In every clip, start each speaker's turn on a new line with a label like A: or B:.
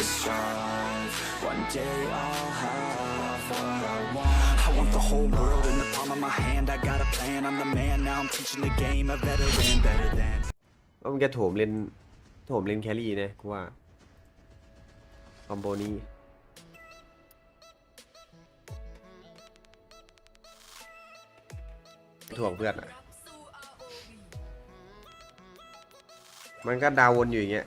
A: to strive. One day I'll have what I want. I want the whole world in the palm of my hand. I got a plan, I'm the man. Now I'm teaching the game, a veteran better than.
B: ว่ามันจะโถมเลนโถมเลนแครี่นะกูว่าคอมโบนี้ถ่วงเพื่อนอะ มันก็ดาววนอยู่อย่างเงี้ย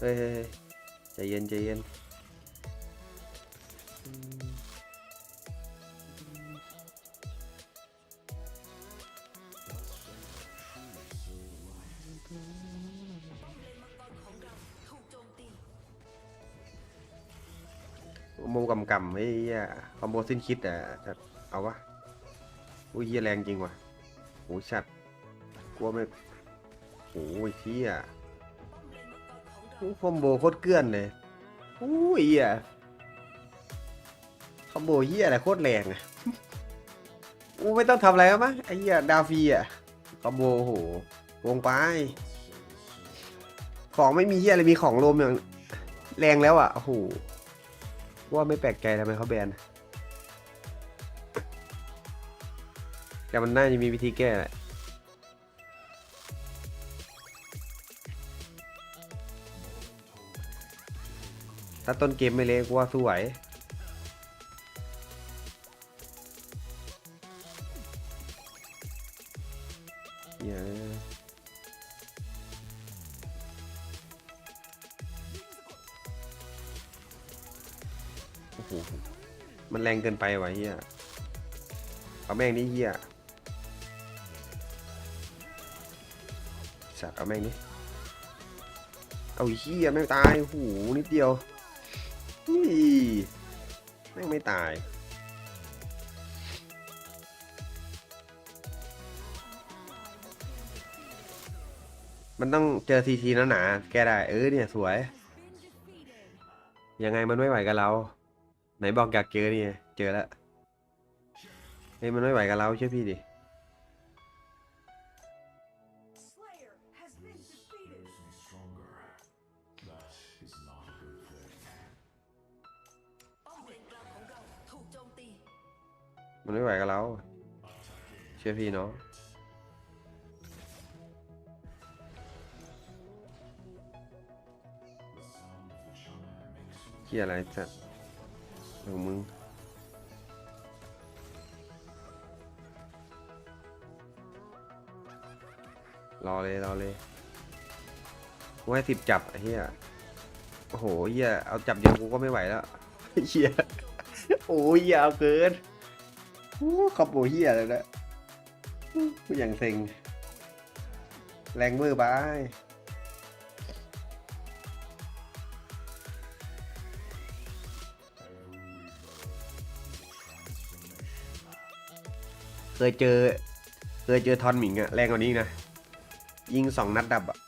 B: เฮ้ยใจเย็นใจเย็นโมกำกำไอ้เหี้ยคอมโบสิ้นคิดอะจะเอาวะอุ้ยเยแรงจริงว่ะโอ้ชัดกลัวไม่โอ้ยเหี้ยโอ้ คอมโบโคตรเกลื่อนเลยโอ้ยเหี้ยคอมโบเหี้ยอะไรโคตรแรงอะโอ้ไม่ต้องทำอะไรแล้วมั้งไอ้เหี้ยดาวฟรีอะคอมโบโอ้โหวงไป ของไม่มีเหี้ยอะไรมีของรวมอย่างแรงแล้วอะโอ้โหว่าไม่แปลกใจทำไมเขาแบนแต่มันน่าจะมีวิธีแก้แหละ ถ้าต้นเกมไม่เละกูว่าสู้ไหวเหี้ยโอ้โห มันแรงเกินไปว่ะเฮียเอาแม่งนี่เฮียสัตว์เอาแม่งนี่เอาเฮียแม่งตายโอ้โหนิดเดียว อุ้ยแม่งไม่ตาย มันต้องเจอทีทีหนาแกได้ เออเนี่ยสวย ยังไงมันไม่ไหวกับเรา ไหนบอกอยากเจอนี่เจอแล้วเฮ้ยมันไม่ไหวกับเราเชื่อพี่ดิ
C: มัน
B: ไม่ไหวกับเราเชื่อพี่เนาะเกี่ยอะไรจะของมึงรอเลยรอเลยกูให้สิบจับไอ้เหี้ยโอ้โหเหี้ยเอาจับเดียวกูก็ไม่ไหวแล้วเหี้ยโอ้ยเฮียเอาเกิน คอมโบเฮียเลยนะกูอย่างเซ็ง แรงมือไปเคยเจอ เคยเจอทอนหมิงอะแรงกว่านี้นะ ยิงสองนัดดับอะ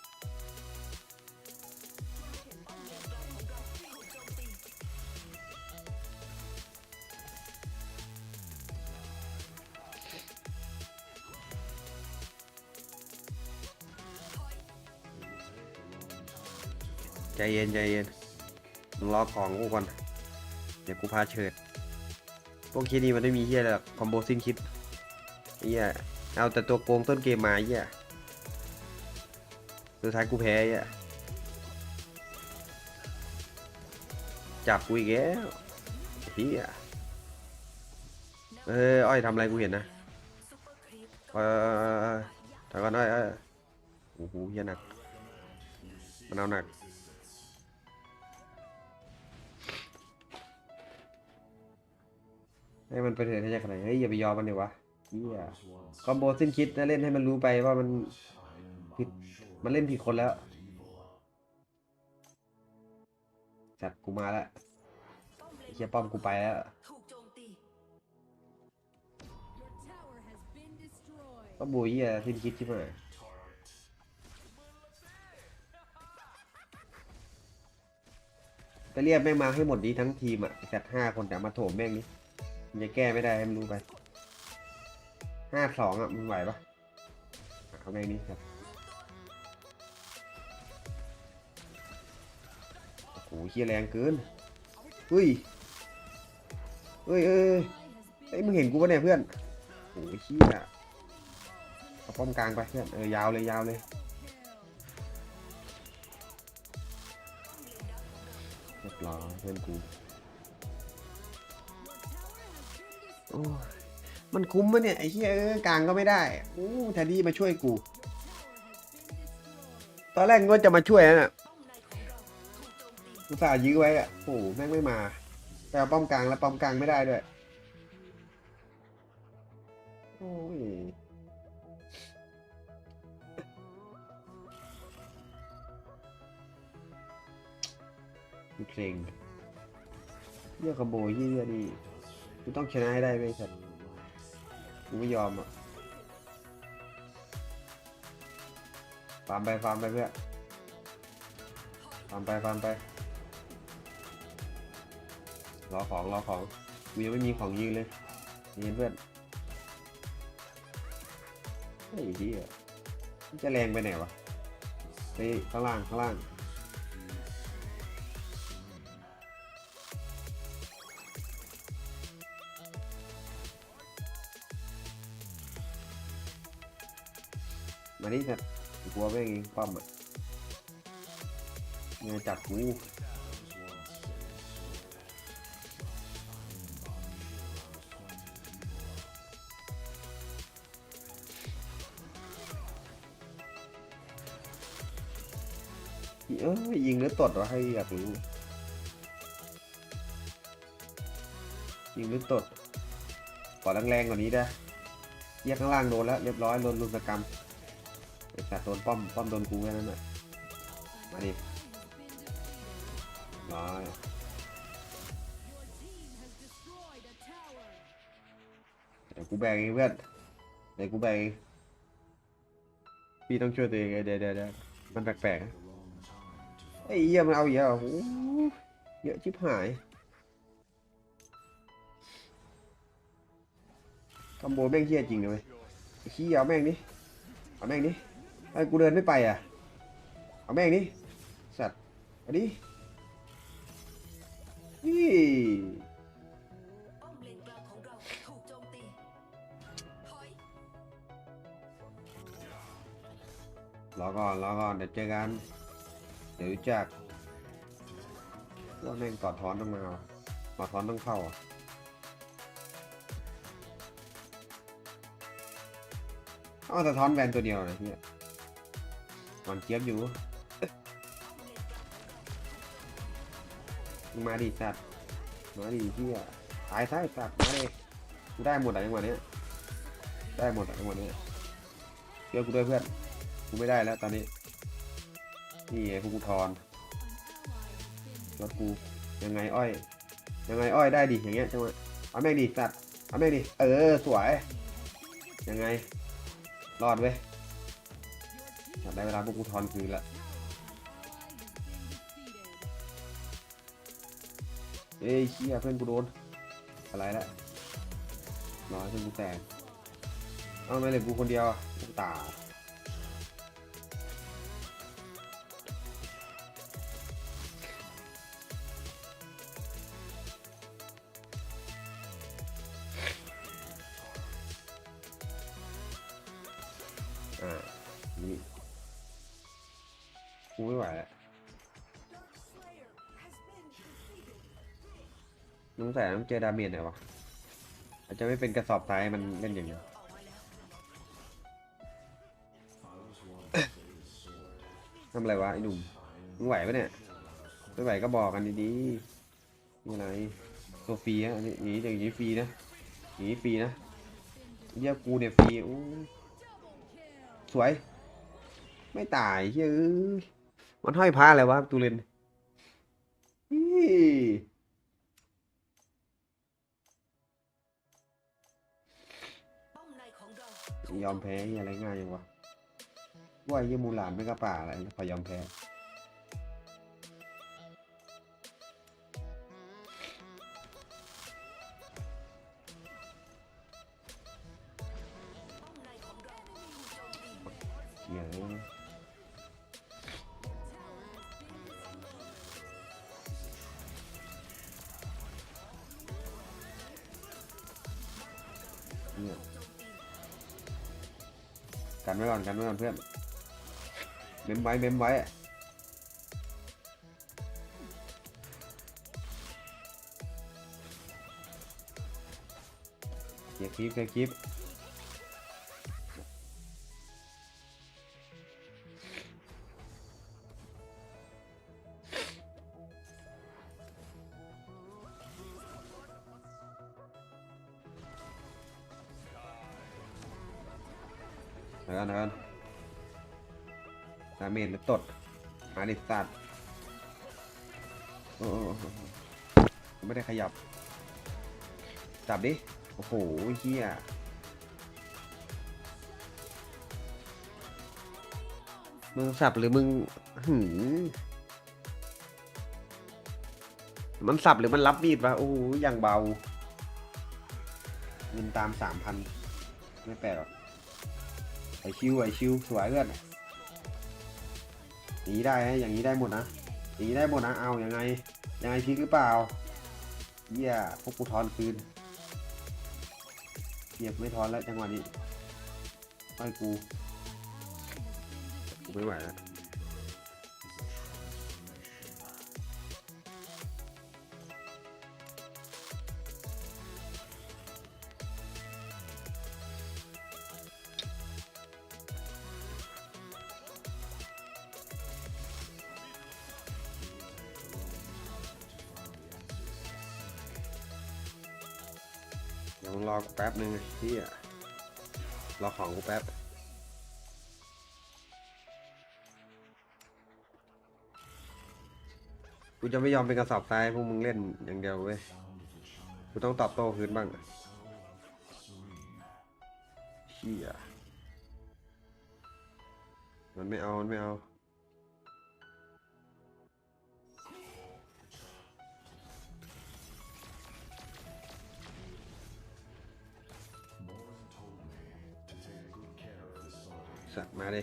B: ใจเย็นใจเย็นมึงรอของกูก่อน เดี๋ยวกูพาเฉิด พวกคิดนี้มันไม่มีเฮียอะไรหรอกคอมโบสิ้นคิดเฮียเอาแต่ตัวโกงต้นเกมมาเฮียสุดท้ายกูแพ้เฮียจับกูอีกแล้วเฮียเอออ้อยทำอะไรกูเห็นนะ
C: เอร์ครีป
B: เออถอยก่อนอ้อยเออโอ้โหเฮียหนักมันเอาหนัก ให้มันไปเถิดให้จะขนาดไหนเฮ้ยอย่าไปยอมมันเดี๋ยววะเฮียคอมโบสิ้นคิดนะเล่นให้มันรู้ไปว่ามันผิดมันเล่นผิดคนแล้ว จัดกูมาแล้ว
C: ป้อมเล
B: ไอ้
C: น
B: เฮียป้อมกูไปแล้ว
C: ถูกโจมตี
D: Your tower has been destroyed.
B: ก็บูยี่อะสิ้นคิดใช่ไหมจะเรียกแม่งมาให้หมดนี้ทั้งทีมอะจัดห้าคนแต่มาโถมแม่งนี้ มันจะแก้ไม่ได้ให้มันรู้ไปห้าสองอะมึงไหวปะเอาแม่งนี้ครับโอ้โหเฮียแรงเกินเฮ้ยเฮ้ยเฮ้ยเฮ้ยเฮ้ยมึงเห็นกูปะเนี่ยเพื่อนโอ้โหเฮียเอาป้อมกลางไปเพื่อนเออยาวเลยยาวเลยเรียบร้อยเพื่อนกู มันคุ้มปะเนี่ย ไอ้เหี้ยเออกลางก็ไม่ได้โอ้แทนที่มาช่วยกู ตอนแรกก็จะมาช่วยนะ
C: อุต
B: ส่าห์ยื้อไว้อะโอ้โหแม่งไม่มาแต่ป้อมกลางแล้วป้อมกลางไม่ได้ด้วยโอ้ยเซ็งเยี่ยขโมยเยี่ยนี่ กูต้องชนะให้ได้ไหมสัตว์กูไม่ยอมอะฟาร์มไปฟาร์มไปเพื่อนฟาร์มไปฟาร์มไปรอของรอของกูยังไม่มีของยืนเลยนี่เพื่อนไอ้เหี้ยมันจะแรงไปไหนวะไปข้างล่างข้างล่าง มาดิสัตว์กูกลัวแม่งเองปั้มอะเนี่ยจับกูเอ้ยยิงหรือตดวะให้อยากรู้ ยิงหรือตดขอแรงๆกว่านี้ได้แยกข้างล่างโดนแล้ว เรียบร้อยโดนรุนกรรม อ้สัตว์โดนป้อม ป้อมโดนกูแค่นั้นแหละมาดิร้อยเดี๋ยวกูแบกเองเพื่อนเดี๋ยวกูแบกเองพี่ต้องช่วยตัวเองไงเดี๋ยวเดี๋ยวเดี๋ยวมันแปลกๆนะไอ้เหี้ยมันเอาเยอะโอ้โหเยอะชิบหายคอมโบแม่งเหี้ยจริงเลยเว้ยไอ้ขี้ยเอาแม่งดิเอาแม่งดิ ไอ้กูเดินไม่ไปอะ เอาแม่งดิสัตว์อาดินี่
C: ป้อมเลนกลางของเราถูกโจมตีถอย
B: รอก่อนรอก่อนเดี๋ยวเจอกัน เดี๋ยวจักว่าแม่งกอดท้อนต้องมาว่อท้อนต้องเข้าอะเอาแต่ท้อนแวนตัวเดียวนะเฮีย ก่อนเจี๊ยบอยู่ มาดิสัตว์มาดิเฮียตายซะไอ้สัตว์มาเลยกูได้หมดอะจังหวะเนี้ยได้หมดอะจังหวะเนี้ยเชื่อกูด้วยเพื่อนกูไม่ได้แล้วตอนนี้นี่ไงพวกกูทอนรถกูยังไงอ้อย ยังไงอ้อยได้ดิอย่างเงี้ยจังหวะเอาแม่งดิสัตว์เอาแม่งดิเออสวยยังไงรอดเว้ย ได้เวลาพวกกูทอนคืนละเอ้ยเชี่ยเพื่อนกูโดน อะไรละน้อยเพื่อนกูแตกเอาไม่เลยกูคนเดียวกูตา งแต่ต้องเจอดาเมจหน่อยวะอาจจะไม่เป็นกระสอบทรายให้มันเล่นอย่างเดียว
C: ออกมาแล้ว
B: ทำอะไรวะไอ้หนุ่มมึงไหวปะเนี่ยไม่ไหวก็บอกกันดีๆนี่อะไรตัวฟรีฮะอันนี้หนีอย่างนี้ฟรีนะหนีฟรีนะเยี่ยกูเนี่ยฟรีอู้สวย ไม่ตายเฮ้ยเอ้ยมันห้อยพระอะไรวะตูเลนอี้ ยอมแพ้เหี้ยอะไรง่ายยังวะว่าไอ้เหี้ยมูหลานไม่กระป่าอะไรพอยอมแพ้
C: เรามตี
B: เหี้ยอะ กันไว้ก่อนกันไว้ก่อนเพื่อนเมมไว้เมมไว้เกียร์คลิปเกียร์คลิป ก่อนเดี๋ยวก่อนดาเมจหรือตดมาดิสัตว์โอ้โหไม่ได้ขยับ จับดิ โอ้โหเฮียมึงสับหรือมึงหืมมันสับหรือมันรับมีดวะโอ้โหอย่างเบา เงินตามสามพัน ไม่แปลกหรอก ไอคิวไอคิวสวยเพื่อนอย่างนี้ได้นะอย่างนี้ได้หมดนะอย่างนี้ได้หมดนะเอายังไงยังไงพลิกหรือเปล่าเยี่ยพวกกูทอนคืนเหียบไม่ทอนแล้วจังหวะนี้ไปกูกูไม่ไหวแล้ว มึงรอกูแป๊บนึงพี่อะรอของกูแป๊บกูจะไม่ยอมเป็นกระสอบทรายพวกมึงเล่นอย่างเดียวเว้ยกูต้องตอบโต้คืนบ้างเชี่ยมันไม่เอา มันไม่เอา สัตว์มาดิ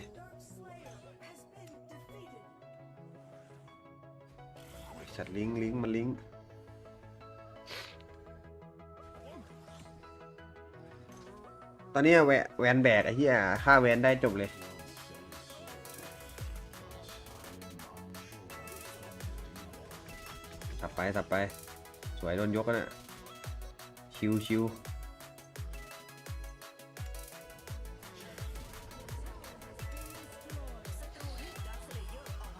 B: สัตว์ลิงลิงมันลิงตอนนี้แวแวนแบกไอ้เหี้ยค่าแวนได้จบเลย สับไปสับไป สวยโดนยกนะชิวชิว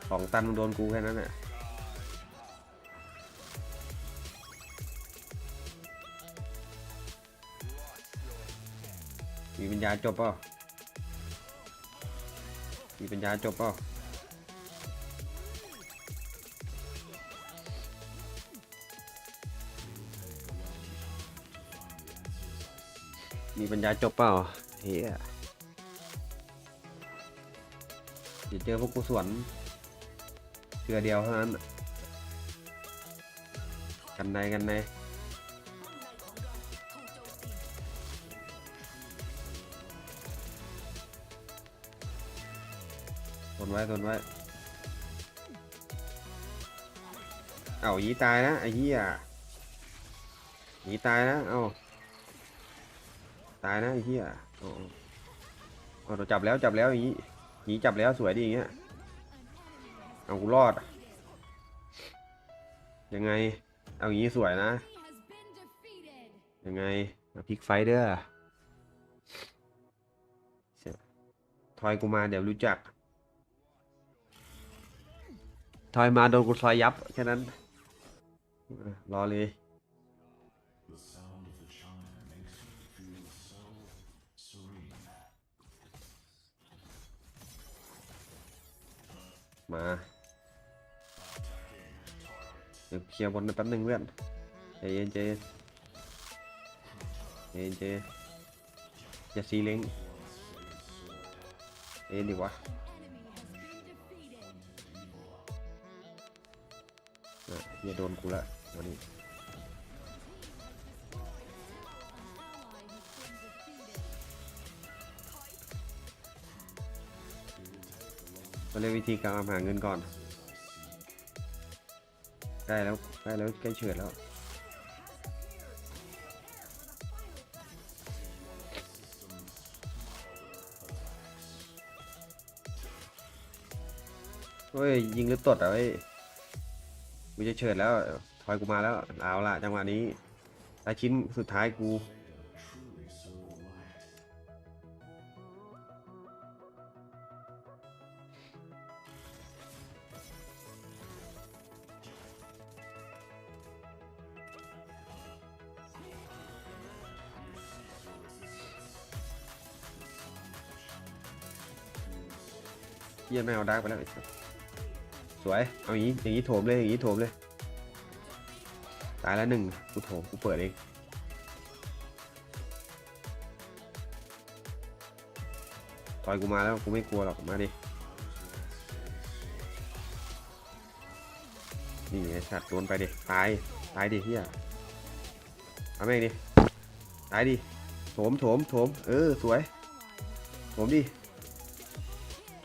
B: สองตันมึงโดนกูแค่นั้นน่ะมีปัญญาจบเปล่ามีปัญญาจบเปล่ามีปัญญาจบเปล่าเฮียเดี๋ยวเจอพวกกูสวน ชือเดียวเท่านั้นน่ะกันในกันใน
C: ป้อมใน
B: ทนไว้ทนไว้ เอายีตายนะไอ้เหี้ยยีตายนะ เอาตายนะไอ้เหี้ยเอาเอาเอาเราจับแล้วจับแล้วอย่างงี้หนีจับแล้วสวยดีอย่างเงี้ย เอากูรอด ยังไง เอาอย่างงี้สวยนะ ยังไงมาพลิกไฟเด้อเสียทอยกูมาเดี๋ยวรู้จัก ทอยมาโดนกูซอยยับแค่นั้น รอเลยมา เดี๋ยวเคลียร์บนแป๊บหนึ่งเพื่อนใจเย็นใจเย็นใจเย็นใจเย็นอย่าซีเล้งเอ็นดิวะอะเฮียโดนกูละวันนี้มาเรียนวิธีการหาเงินก่อน ใกล้แล้วใกล้แล้วใกล้เฉิดแล้วเฮ้ยยิงหรือตดอะเฮ้ยกูจะเฉิดแล้วถอยกูมาแล้วเอาละจังหวะนี้ตาชิ้นสุดท้ายกู เยี่ยไม่เอาดาร์กไปแล้วสวย เอาอย่างนี้อย่างนี้โถมเลยอย่างนี้โถมเลย ตายแล้วหนึ่งกูโถมกูเปิดเองต่อยกูมาแล้วกูไม่กลัวหรอกมาดินี่ไอ้สัตว์โดนไปดิตายตายดิเฮียเอาแม่งดิตายดิโถมโถมโถมเออสวยโถมดิ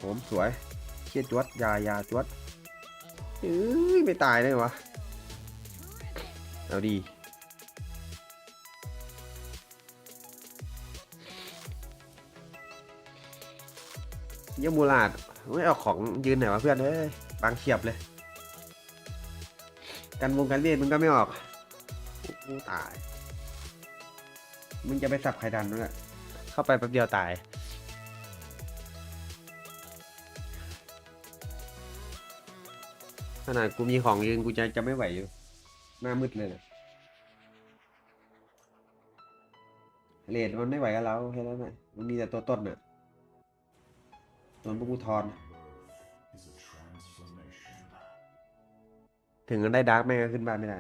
B: ผมสวยเชียจวดยายาจวดเอ้ยไม่ตายเลยวะเอาดีเยี่ยมูลาดไม่เอาของยืนไหนวะเพื่อนเอ้ยบางเฉียบเลย กันวงกันเลียนมึงก็ไม่ออกกูตาย มึงจะไปสับใครดันนั่นแหละเข้าไปแป๊บเดียวตาย ขนาดกูมีของยืนกูจะจะไม่ไหวอยู่ หน้ามืดเลยนะเลดมันไม่ไหวกับเราแค่นั้นน่ะมันมีแต่ตัวต้นน่ะโดนพวกกูทอน ถึงกันได้ดาร์กแม่งก็ขึ้นบ้านไม่ได้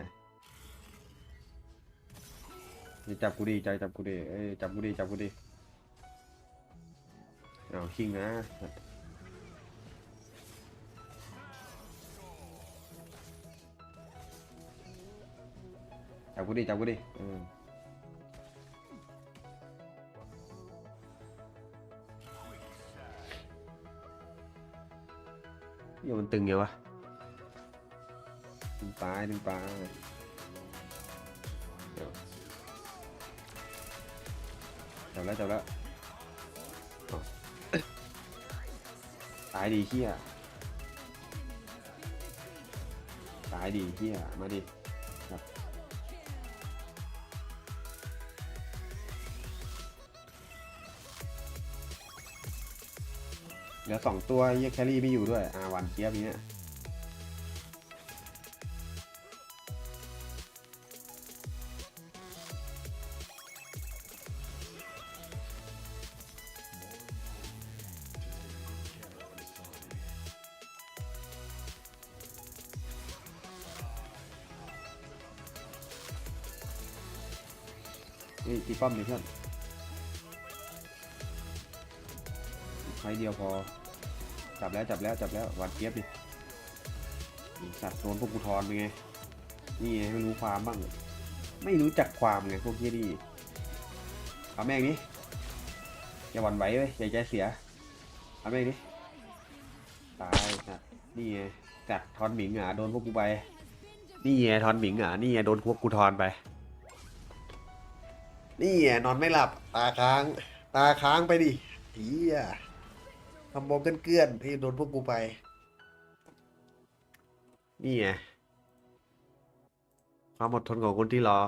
B: จับกูดีใจจับกูดีเอ้ยจับกูดีจับกูดีเอาคิงนะ จับกูดิจับกูดิเออเหี้ยมันตึงอยู่วะดึงปลายดึงปลายเดี๋ยวจับแล้วจับแล้วอ๋อตายดีเฮียตายดีเฮียมาดิ ลือสองตัวเหี้ยแครี่ไม่อยู่ด้วยอ่าวันเกียบนี้เนี่ยนี่ตีป้อมดิเพื่อนใช้เดียวพอ จับแล้วจับแล้วจับแล้วหวันเกียบดิสัตว์โดนพวกกูทอนไปไง นี่ไงไม่รู้ความบ้าง ไม่รู้จักความไงพวกเฮียดีเอาแม่งนี้อย่าหวั่นไหวเว้ยอย่าใจเสียเอาแม่งนี้ตายสัตว์นี่ไงกัดทอนหมิงอะโดนพวกกูไป นี่ไงทอนหมิงอะนี่ไงโดนพวกกูทอนไป นี่ไงนอนไม่หลับ ตาค้าง ตาค้างไปดิเฮีย ทำบอมเกลื่อนๆที่โดนพวกกูไป นี่ไง ความอดทนของคนที่รอ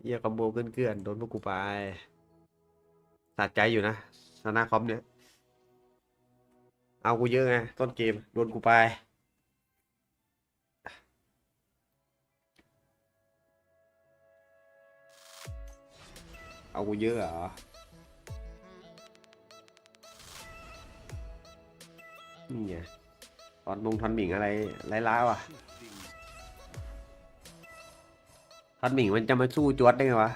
B: เฮียคอมโบเกลื่อนๆโดนพวกกูไปสะใจอยู่นะชนะคอมเนี่ย เอากูเยอะไง ต้นเกม โดนกูไปเอากูเยอะเหรอ นี่ไงตอนบงทอนหมิงอะไรไร้ล้าวอะทอนหมิงมันจะมาสู้จวดได้ไงวะ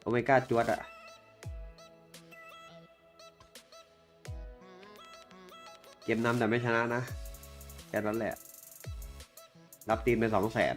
B: โอเมก้าจวดอะเกมนำแต่ไม่ชนะนะแค่นั้นแหละ รับตีนไปสองแสน